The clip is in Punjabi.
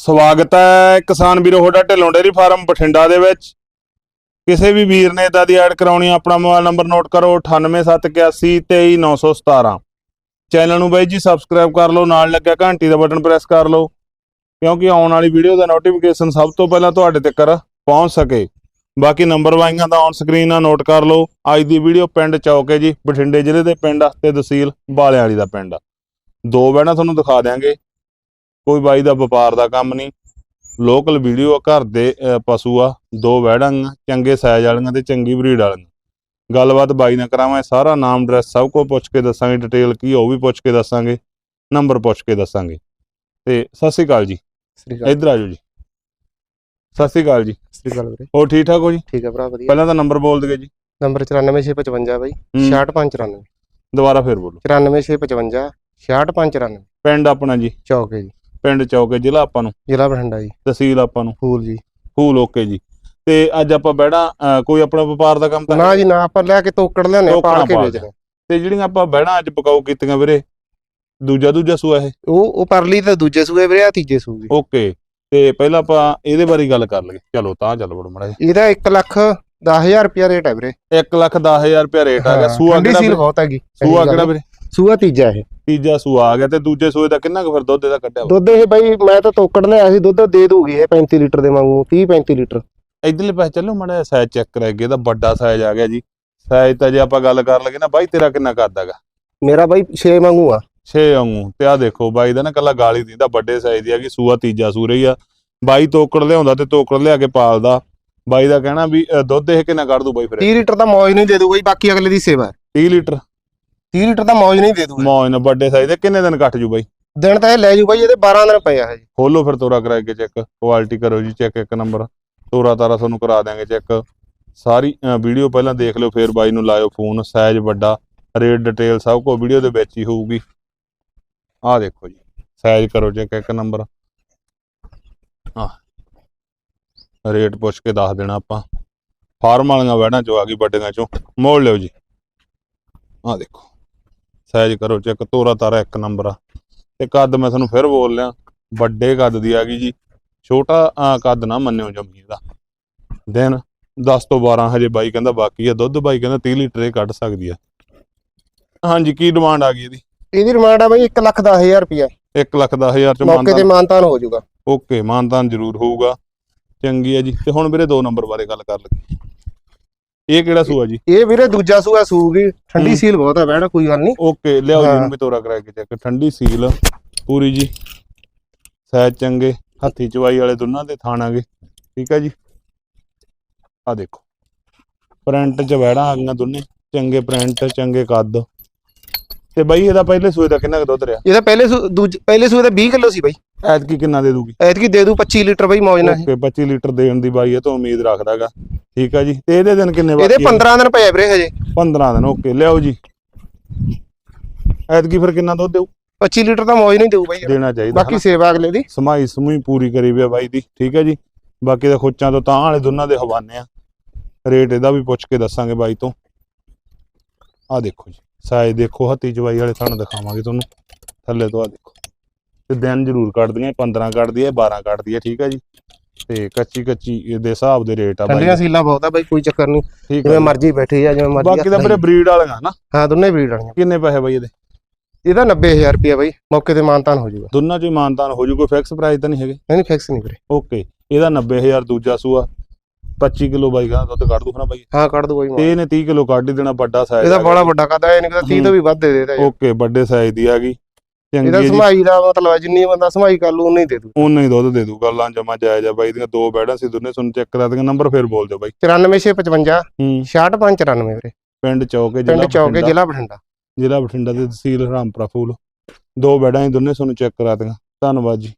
ਸਵਾਗਤ ਹੈ ਕਿਸਾਨ ਵੀਰੋ ਹੋਡਾ ਢਿੱਲੋਂ ਡੇਰੀ ਫਾਰਮ ਬਠਿੰਡਾ ਦੇ ਵਿੱਚ। ਕਿਸੇ ਵੀ ਵੀਰ ਨੇ ਇਦਾਂ ਦੀ ਐਡ ਕਰਾਉਣੀ ਆਪਣਾ ਮੋਬਾਈਲ ਨੰਬਰ ਨੋਟ ਕਰੋ 9871823917 ਚੈਨਲ ਨੂੰ ਬਾਈ ਜੀ ਸਬਸਕ੍ਰਾਈਬ ਕਰ ਲਓ, ਨਾਲ ਲੱਗਿਆ ਘੰਟੀ ਦਾ ਬਟਨ ਪ੍ਰੈਸ ਕਰ ਲਓ, ਕਿਉਂਕਿ ਆਉਣ ਵਾਲੀ ਵੀਡੀਓ ਦਾ ਨੋਟੀਫਿਕੇਸ਼ਨ ਸਭ ਤੋਂ ਪਹਿਲਾਂ ਤੁਹਾਡੇ ਤੱਕ ਪਹੁੰਚ ਸਕੇ। ਬਾਕੀ ਨੰਬਰ ਵਾਈਆਂ ਦਾ ਔਨ ਸਕਰੀਨ ਆ, ਨੋਟ ਕਰ ਲਓ। ਅੱਜ ਦੀ ਵੀਡੀਓ ਪਿੰਡ ਚੌਕੇ ਜੀ, ਬਠਿੰਡੇ ਜ਼ਿਲ੍ਹੇ ਦੇ ਪਿੰਡ ਆ ਤੇ ਤਹਿਸੀਲ ਬਾਲਿਆਂ ਵਾਲੀ ਦਾ ਪਿੰਡ ਆ। ਦੋ ਬਹਿਣਾ ਤੁਹਾਨੂੰ ਦਿਖਾ ਦਿਆਂਗੇ। ਕੋਈ ਬਾਈ ਦਾ ਵਪਾਰ ਦਾ ਕੰਮ ਨਹੀਂ। ਲੋਕਲ ਵੀਡੀਓ ਆ ਘਰ ਦੇ ਪਸ਼ੂ ਆ ਦੋ ਵਹਿੜਾਂ ਆਂ, ਚੰਗੇ ਸਾਈਜ਼ ਵਾਲੀਆਂ ਤੇ ਚੰਗੀ ਬਰੀਡ ਵਾਲੀਆਂ। ਗੱਲਬਾਤ ਬਾਈ ਨਾਲ ਕਰਾਵਾਂ ਸਾਰਾ ਨਾਮ ਐਡਰੈਸ ਸਭ ਕੁਝ ਪੁੱਛ ਕੇ ਦੱਸਾਂਗੇ ਡਿਟੇਲ ਕੀ ਉਹ ਵੀ ਪੁੱਛ ਕੇ ਦੱਸਾਂਗੇ ਨੰਬਰ ਪੁੱਛ ਕੇ ਦੱਸਾਂਗੇ। ਤੇ ਸਤਿ ਸ਼੍ਰੀ ਅਕਾਲ ਜੀ। ਇੱਧਰ ਆ ਜਾਓ ਜੀ। ਸਤਿ ਸ਼੍ਰੀ ਅਕਾਲ ਜੀ। ਸ੍ਰੀ ਅਕਾਲ ਵੀਰੇ। ਹੋਰ ਠੀਕ ਠਾਕ ਹੋ ਜੀ? ਠੀਕ ਹੈ ਭਰਾ ਵਧੀਆ। ਪਹਿਲਾਂ ਤਾਂ ਨੰਬਰ ਬੋਲ ਦਗੇ ਜੀ। ਨੰਬਰ 94655 ਬਾਈ ਹੂੰ, 6594 ਦੁਬਾਰਾ ਫੇਰ ਬੋਲੋ। 94655 66594 ਪਿੰਡ ਆਪਣਾ ਜੀ। ਚੌਕ ਹੈ ਜੀ। ਪਿੰਡ ਚੌਕੇ ਜ਼ਿਲ੍ਹਾ ਆਪਾਂ ਨੂੰ। ਜ਼ਿਲ੍ਹਾ ਬਠਿੰਡਾ ਜੀ। ਤਹਿਸੀਲ ਆਪਾਂ ਨੂੰ। ਫੂਲ ਜੀ। ਫੂਲ ਓਕੇ ਜੀ। ਤੇ ਅੱਜ ਆਪਾਂ ਬਹਿਣਾ ਅਹ, ਕੋਈ ਆਪਣਾ ਵਪਾਰ ਦਾ ਕੰਮ ਤਾਂ ਨਾ ਜੀ ਨਾ ਆਪਾਂ ਲੈ ਕੇ ਤੋਕੜ ਤੋਕੜਾਂ ਪਾਲ ਕੇ ਵੇਚਦੇ ਤੇ ਜਿਹੜੀਆਂ ਆਪਾਂ ਬਹਿਣਾ ਅੱਜ ਪਕਾਉ ਕੀਤੀਆਂ ਵੀਰੇ ਦੂਜਾ ਦੂਜਾ ਸੂਆ ਇਹ? ਉਹ ਉਹ ਪਰਲੀ ਤੇ ਦੂਜੇ ਸੂਏ ਵੀਰੇ ਆ ਤੀਜੇ ਸੂਏ। ਓਕੇ। ਤੇ ਪਹਿਲਾਂ ਆਪਾਂ ਇਹਦੇ ਬਾਰੇ ਗੱਲ ਕਰ ਲਈਏ। ਚਲੋ ਤਾਂ ਚੱਲ ਵੜੋ ਮੜਾ ਇਹਦਾ 1 ਲੱਖ 10000 ਰੁਪਿਆ ਰੇਟ ਹੈ ਵੀਰੇ। 1 ਲੱਖ 10000 ਰੁਪਏ ਰੇਟ ਆ ਗਿਆ। ਹਾਂ, ਸੂਆ ਕਿਹੜਾ ਸੀਲ? ਬਹੁਤ ਹੈਗੀ। ਸੂਆ ਕਿਹੜਾ ਵੀਰੇ? ਸੂਆ ਤੀਜਾ ਇਹ। ਤੀਜਾ ਸੂਆ ਆ ਗਿਆ ਤੇ ਦੂਜੇ ਸੂਏ ਦਾ ਕਿੰਨਾ ਕੁ ਫਿਰ ਦੁੱਧ ਇਹਦਾ ਕੱਢਿਆ? ਦੁੱਧ ਇਹ ਬਾਈ ਮੈਂ ਤਾਂ ਤੋਕੜ ਲਿਆ ਸੀ ਦੁੱਧ ਦੇ ਦੂਗੀ ਇਹ 35 ਲੀਟਰ ਦੇ ਵਾਂਗੂ 30 35 ਲੀਟਰ। ਇੱਧਰਲੇ ਪਾਸੇ ਚੱਲੋ ਮੜਾ ਸਾਈਜ਼ ਚੈੱਕ ਕਰਾਂਗੇ ਇਹਦਾ ਵੱਡਾ ਸਾਈਜ਼ ਆ ਗਿਆ ਜੀ। ਸਾਈਜ਼ ਤਾਂ ਜੇ ਆਪਾਂ ਗੱਲ ਕਰ ਲਗੇ ਨਾ ਬਾਈ ਤੇਰਾ ਕਿੰਨਾ ਕਰਦਾਗਾ ਮੇਰਾ ਬਾਈ 6 ਵਾਂਗੂ ਆ। 6 ਵਾਂਗੂ ਤੇ ਆ ਦੇਖੋ ਬਾਈ ਦਾ ਨਾ ਕੱਲਾ ਗਾਲੀ ਦਿੰਦਾ ਵੱਡੇ ਸਾਈਜ਼ ਦੀ ਆ ਕਿ ਸੂਆ ਤੀਜਾ ਸੂਰ ਹੀ ਆ। ਬਾਈ ਤੋਕੜ ਲਿਆਉਂਦਾ ਤੇ ਤੋਕੜ ਲਿਆ ਕੇ ਪਾਲਦਾ। ਬਾਈ ਦਾ ਕਹਿਣਾ ਵੀ ਦੁੱਧ ਇਹ ਕਿੰਨਾ ਕੱਢ ਦੂ ਬਾਈ ਫਿਰ? 30 ਲੀਟਰ ਦਾ ਮੌਜ ਨਹੀਂ ਦੇ ਦੂ ਬਾਈ ਬਾਕੀ ਅਗਲੇ ਦੀ ਸੇਵਾ ਹੈ। 30 ਲੀਟਰ। 30 ਲੀਟਰ ਦਾ ਮੌਜ ਨਹੀਂ ਦੇ ਦੂ ਮੌਜ ਨਾਲ ਵੱਡੇ ਸਾਈਜ਼ ਦੇ ਕਿੰਨੇ ਦਿਨ ਕੱਟ ਜੂ ਬਾਈ? ਦਿਨ ਤਾਂ ਇਹ ਲੈ ਜੂ ਬਾਈ ਇਹਦੇ 12 ਦਿਨ ਪਏ ਆ ਹਜੇ ਖੋਲੋ ਫਿਰ ਤੋਰਾ ਕਰਾ ਕੇ ਚੈੱਕ ਕੁਆਲਿਟੀ ਕਰੋ ਜੀ ਚੈੱਕ ਇੱਕ ਨੰਬਰ ਤੋਰਾ ਤਾਰਾ ਤੁਹਾਨੂੰ ਕਰਾ ਦਿਆਂਗੇ ਚੈੱਕ ਸਾਰੀ ਵੀਡੀਓ ਪਹਿਲਾਂ ਦੇਖ ਲਿਓ ਫਿਰ ਬਾਈ ਨੂੰ ਲਾਇਓ ਫੋਨ ਸਾਈਜ਼ ਵੱਡਾ ਰੇਟ ਡਿਟੇਲ ਸਭ ਕੁਝ ਵੀਡੀਓ ਦੇ ਵਿੱਚ ਹੀ ਹੋਊਗੀ। ਆਹ ਦੇਖੋ ਜੀ ਸਾਈਜ਼ ਕਰੋ ਚੈੱਕ ਇੱਕ ਨੰਬਰ ਆਹ ਰੇਟ ਪੁੱਛ ਕੇ ਦੱਸ ਦੇਣਾ ਆਪਾਂ। ਫਾਰਮ ਵਾਲੀਆਂ ਵੈੜਾਂ ਚੋਂ ਆ ਗਈ ਵੱਡੀਆਂ ਚੋਂ। ਮੋੜ ਲਿਓ ਜੀ। ਆਹ ਦੇਖੋ। ਸਾਈਜ਼ ਕਰੋ ਚੈੱਕ ਤੋਰਾ ਤਾਰਾ ਇੱਕ ਨੰਬਰ ਆ। ਤੇ ਕੱਦ ਮੈਂ ਤੁਹਾਨੂੰ ਫਿਰ ਬੋਲ ਲਿਆ ਵੱਡੇ ਕੱਦ ਦੀ ਆ ਗਈ ਜੀ। ਛੋਟਾ ਕੱਦ ਨਾ ਮੰਨਿਓ ਜੰਮੀ ਦਾ। ਦਿਨ 10 ਤੋਂ 12 ਹਜੇ ਬਾਈ ਕਹਿੰਦਾ ਬਾਕੀ ਆ ਦੁੱਧ ਬਾਈ ਕਹਿੰਦਾ 30 ਲੀਟਰ ਇਹ ਕੱਢ ਸਕਦੀ ਆ। ਹਾਂਜੀ ਕੀ ਡਿਮਾਂਡ ਆ ਗਈ ਇਹਦੀ? ਇਹਦੀ ਡਿਮਾਂਡ ਆ ਬਾਈ 1 ਲੱਖ 10000 ਰੁਪਿਆ 1 ਲੱਖ 10000 ਚ ਮੌਕੇ ਤੇ ਮਾਨਤਾਨ ਹੋ ਜਾਊਗਾ। ਓਕੇ ਮਾਨਤਾਨ ਜ਼ਰੂਰ ਹੋਊਗਾ। ਚੰਗੀ ਆ ਜੀ। ਤੇ ਹੁਣ ਵੀਰੇ ਦੋ ਨੰਬਰ ਬਾਰੇ ਗੱਲ ਕਰ ਲੱਗੇ ਇਹ ਕਿਹੜਾ ਸੂਆ ਜੀ? ਇਹ ਵੀਰੇ ਦੂਜਾ ਸੂਆ ਸੂਗੀ ਠੰਡੀ। ਸੀਲ ਬਹੁਤ ਹੈ ਬੈਣਾ ਕੋਈ ਗੱਲ ਨਹੀਂ। ਓਕੇ ਲਿਆਓ ਜੀ ਵੀ ਤੋਰਾ ਕਰਾ ਕੇ ਚੈੱਕ ਠੰਡੀ ਸੀਲ ਪੂਰੀ ਜੀ। ਸਾਇਜ਼ ਚੰਗੇ ਹੱਥੀ ਚਵਾਈ ਵਾਲੇ ਦੋਨਾਂ ਦੇ ਥਾਣਾਗੇ ਠੀਕ ਹੈ ਜੀ? ਆ ਦੇਖੋ ਪ੍ਰਿੰਟ ਚ ਵੈੜਾਂ ਆ ਗਈਆਂ ਦੋਨੇ ਚੰਗੇ ਪ੍ਰਿੰਟ ਚੰਗੇ ਕੱਦ। ਤੇ ਬਾਈ ਇਹਦਾ ਪਹਿਲੇ ਸੂਏ ਦਾ ਕਿੰਨਾ ਕੁ ਦੁੱਧ ਰਿਹਾ? ਇਹਦਾ ਪਹਿਲੇ ਸੂ- ਦੂਜੇ ਪਹਿਲੇ ਸੂਏ ਦਾ 20 ਕਿਲੋ ਸੀ ਬਾਈ। ਐਤਕੀ ਕਿੰਨਾ ਦੇ ਦੂਗੀ? ਐਤਕੀ ਦੇ ਦੂ 25 ਲੀਟਰ ਬਾਈ ਮੌਜ ਨਾਲ। ਓਕੇ 25 ਲੀਟਰ ਦੇਣ ਦੀ ਬਾਈ ਇਹ ਤੋਂ ਉਮੀਦ ਰੱਖਦਾਗਾ। ਠੀਕ ਹੈ ਜੀ। ਤੇ ਇਹਦੇ ਦਿਨ ਕਿੰਨੇ ਇਹਦੇ ਬਾਕੀ ਆ? 15 ਦਿਨ ਪਏ ਆ ਵੀਰੇ ਹਜੇ। 15 ਦਿਨ ਓਕੇ ਲਿਆਓ ਜੀ। ਐਤਕੀ ਫਿਰ ਕਿੰਨਾ ਦੁੱਧ ਦੇਊ? 25 ਲੀਟਰ ਦਾ ਮੌਜ ਨਹੀਂ ਦੇਊ ਬਾਈ। ਦੇਣਾ ਚਾਹੀਦਾ ਬਾਕੀ ਸੇਵਾ ਅਗਲੇ ਦੀ। ਸਮਾਈ ਸਮੂਈ ਪੂਰੀ ਕਰੀ ਵੀ ਆ ਬਾਈ ਦੀ ਠੀਕ ਹੈ ਜੀ। ਬਾਕੀ ਦਾ ਖੋਚਾਂ ਤੋਂ ਤਾਂ ਵਾਲੇ ਦੋਨਾਂ ਦੇ ਹਵਾਨੇ ਆ। ਰੇਟ ਇਹਦਾ ਵੀ ਪੁੱਛ ਕੇ ਦੱਸਾਂਗੇ ਬਾਈ ਤੋਂ। ਆ ਦੇਖੋ ਜੀ। ਸਾਈਜ਼ ਦੇਖੋ ਹੱਤੀ ਜਵਾਈ ਵਾਲੇ ਤੁਹਾਨੂੰ ਦਿਖਾਵਾਂਗੇ ਤੁਹਾਨੂੰ। ਥੱਲੇ ਤੋਂ ਆ ਦੇਖੋ। ਤੇ ਦਿਨ ਜ਼ਰੂਰ ਕੱਢਦੀਆਂ 15 ਕੱਢਦੀ ਹੈ 12 ਕੱਢਦੀ ਹੈ ਠੀਕ ਹੈ ਜੀ। ਤੇ ਕੱਚੀ ਕੱਚੀ ਦੇ ਹਿਸਾਬ ਦੇ ਰੇਟ ਆ ਬਾਈ। ਠੰਡੀਆਂ ਸੀਲਾਂ ਬਹੁਤ ਆ ਬਾਈ ਕੋਈ ਚੱਕਰ ਨਹੀਂ। ਜਿਵੇਂ। ਮਰਜ਼ੀ ਬੈਠੀ ਆ ਜਿਵੇਂ ਮਰਜ਼ੀ ਬਾਕੀ ਹੱਥ ਮੇਰੇ। ਬਰੀਡ ਵਾਲੀਆਂ ਨਾ। ਹਾਂ ਦੋਨੇ ਬਰੀਡ ਵਾਲੀਆਂ। ਕਿੰਨੇ ਪੈਸੇ ਬਾਈ ਇਹਦੇ? ਇਹਦਾ 90000 ਰੁਪਿਆ ਬਾਈ ਮੌਕੇ ਤੇ ਮਾਨਤਾਨ ਹੋ ਜਾਊਗਾ। ਦੋਨਾਂ ਚ ਹੀ ਮਾਨਤਾਨ ਹੋ ਜੂ ਕੋਈ ਫਿਕਸ ਪ੍ਰਾਈਸ ਤਾਂ ਨਹੀਂ ਹੈਗੇ? ਨਹੀਂ ਫਿਕਸ ਨਹੀਂ ਵੀਰੇ। ਓਕੇ ਇਹਦਾ 90000 ਦੂਜਾ ਸੂਆ। 25 ਕਿਲੋ ਬਾਈ ਦਾ ਦੁੱਧ ਕੱਢ ਦੂ ਨਾ ਬਾਈ। ਹਾਂ ਕੱਢ ਦੂ ਬਾਈ ਤੇ ਇਹਨੇ 30 ਕਿਲੋ ਕੱਢ ਹੀ ਦੇਣਾ ਵੱਡਾ ਸਾਈਜ਼ ਇਹਦਾ ਬੜਾ ਵੱਡਾ ਕਦਾ ਇਹ ਨਹੀਂ ਪਤਾ 30 ਤੋਂ ਵੀ ਵੱਧ ਦੇ ਦੇਦਾ। ਓਕੇ ਵੱਡੇ ਸਾਈਜ਼ ਦੀ ਆ ਗਈ। ਚੰਗੀ ਇਹਦਾ ਹੈ ਜੀ। ਸਮਾਈ ਦਾ ਮਤਲਬ ਹੈ ਜਿੰਨੀ ਬੰਦਾ ਸਮਾਈ ਕਰ ਲੂ ਉਨੀ ਦੇ ਦੂ। ਉਹਨਾਂ ਹੀ ਦੁੱਧ ਦੇ ਦੂ ਗੱਲਾਂ ਜਮਾ ਜਾਇਜ਼ ਆ ਬਾਈ ਦੀਆਂ ਦੋ ਬੈੜਾਂ ਸੀ ਦੋਨੇ ਤੁਹਾਨੂੰ ਚੈੱਕ ਕਰਾ ਦਿੰਗਾ ਨੰਬਰ ਫੇਰ ਬੋਲ ਦਿਓ ਬਾਈ। 94655 ਹੂੰ। 6594 ਵੀਰੇ। ਪਿੰਡ ਚੌਕੇ ਪਿੰਡ ਚੌਕੇ ਜ਼ਿਲ੍ਹਾ ਬਠਿੰਡਾ। ਜ਼ਿਲ੍ਹਾ ਬਠਿੰਡਾ ਦੇ ਤਹਿਸੀਲ ਰਾਮਪੁਰਾ ਫੂਲ। ਦੋ ਬੈੜਾਂ ਹੀ ਦੋਨੇ ਤੁਹਾਨੂੰ ਚੈੱਕ ਕਰਾ ਦਿੰਗਾ ਧੰਨਵਾਦ ਜੀ।